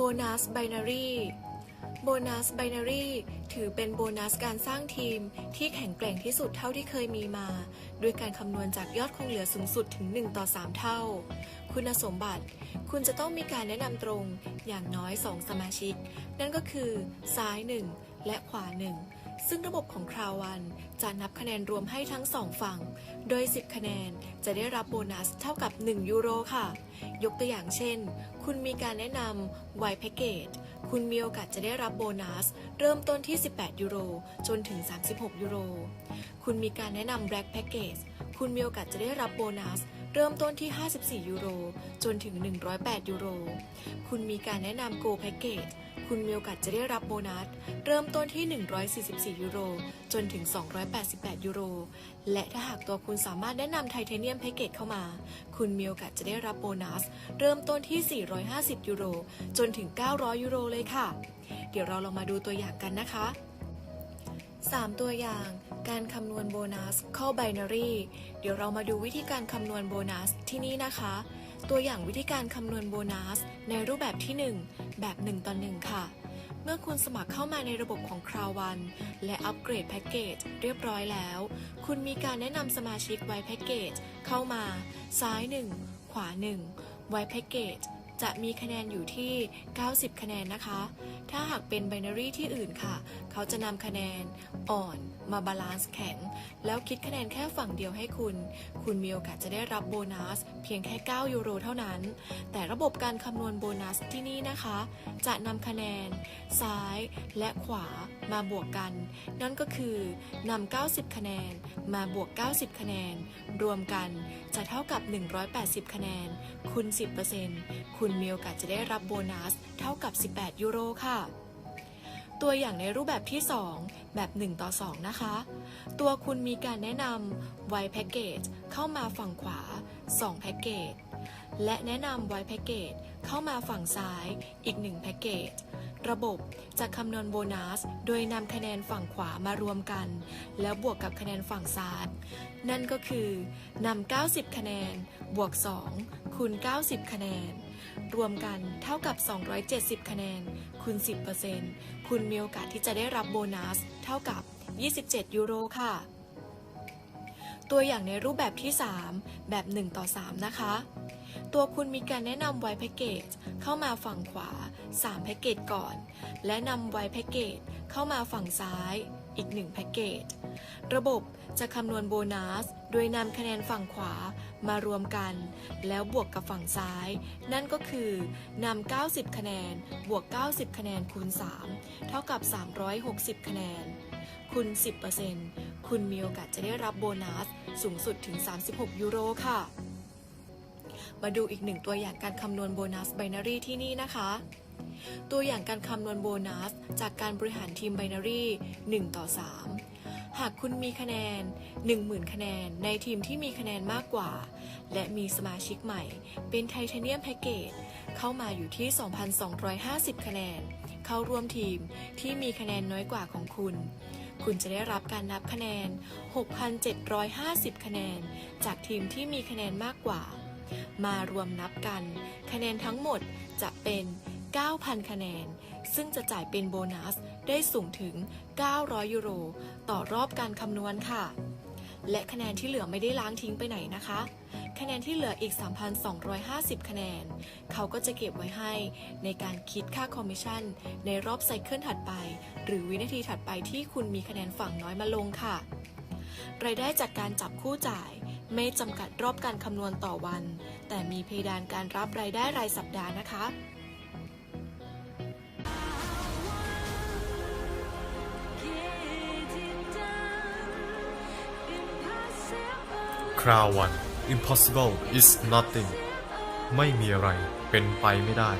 โบนัสไบนารีโบนัสไบนารีถือเป็นโบนัสการสร้างทีมที่แข็งแกร่งที่สุดเท่าที่เคยมีมา ด้วยการคำนวณจากยอดคงเหลือสูงสุดถึง 1 ต่อ 3 เท่า คุณสมบัติ คุณจะต้องมีการแนะนำตรงอย่างน้อย 2 สมาชิก นั่นก็คือซ้าย 1 และขวา 1 ซึ่งระบบของคราววันจะนับคะแนนรวมให้ทั้งสองฝั่ง โดย 10 คะแนนจะได้รับโบนัสเท่ากับ 1 ยูโรค่ะ ยกตัวอย่างเช่น คุณมีการแนะนำไวแพ็กเกจคุณมีโอกาสจะได้รับโบนัส เริ่มต้นที่ 18 ยูโร จนถึง 36 ยูโร คุณมีการแนะนำแบล็กแพ็กเกจคุณมีโอกาสจะได้รับโบนัส เริ่มต้นที่ 54 ยูโร จนถึง 108 ยูโร คุณมีการแนะนำโกแพ็กเกจ คุณมีโอกาสจะได้รับโบนัส เริ่มต้นที่ 144 ยูโร จนถึง 288 ยูโร และถ้าหากตัวคุณสามารถแนะนำไทเทเนียมแพ็กเกจเข้ามา คุณมีโอกาสจะได้รับโบนัส เริ่มต้นที่ 450 ยูโร จนถึง 900 ยูโรเลยค่ะ เดี๋ยวเราลองมาดูตัวอย่างกันนะคะ 3 ตัวอย่างการคำนวณโบนัสข้อ binary เดี๋ยวเรามาดูวิธีการคำนวณโบนัสที่นี่นะคะ ตัวอย่างวิธีการคำนวณโบนัสในรูปแบบที่ 1 แบบ 1 ต่อ 1 ค่ะ เมื่อคุณสมัครเข้ามาในระบบของคราววัน และอัปเกรดแพ็กเกจเรียบร้อยแล้ว คุณมีการแนะนำสมาชิกไว้แพ็กเกจเข้ามา ซ้าย 1 ขวา 1 ไว้แพ็กเกจ จะมีคะแนนอยู่ที่ 90 คะแนนนะคะ ถ้าหากเป็น binary ที่อื่นค่ะ เขาจะนำคะแนนอ่อนมาบาลานซ์แข็ง แล้วคิดคะแนนแค่ฝั่งเดียวให้คุณ คุณมีโอกาสจะได้รับโบนัส เพียงแค่ 9 ยูโรเท่านั้น แต่ระบบการคำนวณโบนัสที่นี่นะคะ จะนำคะแนน ซ้ายและขวามาบวกกัน นั่นก็คือนำ90 คะแนนมาบวก 90 คะแนน รวมกันจะเท่ากับ 180 คะแนน คูณ 10%คุณมีโอกาสจะได้รับโบนัสเท่ากับ 18 ยูโรค่ะ ตัวอย่างในรูปแบบที่ 2 แบบ 1 ต่อ 2 นะคะ ตัวคุณมีการแนะนำไวแพ็กเกจเข้ามาฝั่งขวา 2 แพ็กเกจ และแนะนำไวแพ็กเกจเข้ามาฝั่งซ้ายอีก 1 แพ็กเกจ ระบบจะคำนวณโบนัส โดยนำคะแนนฝั่งขวามารวมกัน แล้วบวกกับคะแนนฝั่งซ้าย นั่นก็คือนำ90 คะแนน บวก 2 คูณ 90 คะแนน รวมกันเท่ากับ 270 คะแนน คูณ 10%คุณมีโอกาสที่จะได้รับโบนัส เท่ากับ 27 ยูโรค่ะ ตัวอย่างในรูปแบบที่ 3 แบบ 1 ต่อ 3 นะคะ ตัวคุณมีการแนะนำไวแพ็กเกจเข้ามาฝั่งขวา 3 แพ็กเกจก่อน และนำไวแพ็กเกจเข้ามาฝั่งซ้ายอีก 1 แพ็กเกจ ระบบจะคำนวณโบนัส โดยนำคะแนนฝั่งขวามารวมกัน แล้วบวกกับฝั่งซ้าย นั่นก็คือนำ 90 คะแนน บวก 90 คะแนนคูณ 3 เท่ากับ 360 คะแนนคูณ10%คุณมีโอกาสจะได้รับโบนัสสูงสุดถึง 36 ยูโรค่ะ มาดูอีกหนึ่งตัวอย่างการคำนวณโบนัสไบนารีที่นี่นะคะ ตัวอย่างการคำนวณโบนัส จากการบริหารทีมไบนารี1ต่อ 3 หากคุณมีคะแนน 10,000 คะแนน ในทีมที่มีคะแนนมากกว่า และมีสมาชิกใหม่ เป็นไทเทเนียมแพ็กเกจเข้ามาอยู่ที่ 2,250 คะแนน เข้าร่วมทีมที่มีคะแนนน้อยกว่าของคุณคุณจะได้รับการนับคะแนน 6,750 คะแนน จากทีมที่มีคะแนนมากกว่า มารวมนับกัน คะแนนทั้งหมดจะเป็น 9,000 คะแนน ซึ่งจะจ่ายเป็นโบนัสได้สูงถึง 900 ยูโร ต่อรอบการคำนวณค่ะ และคะแนนที่เหลือไม่ได้ล้างทิ้งไปไหนนะคะ คะแนนที่เหลืออีก 3,250 คะแนน เขาก็จะเก็บไว้ให้ในการคิดค่าคอมมิชชั่น ในรอบไซเคิลถัดไป หรือวินาทีถัดไปที่คุณมีคะแนนฝั่งน้อยมาลงค่ะ รายได้จากการจับคู่จ่าย ไม่จำกัดรอบการคำนวณต่อวัน แต่มีเพดานการรับรายได้รายสัปดาห์นะคะคราววัน impossible is nothing ไม่มีอะไรเป็นไปไม่ได้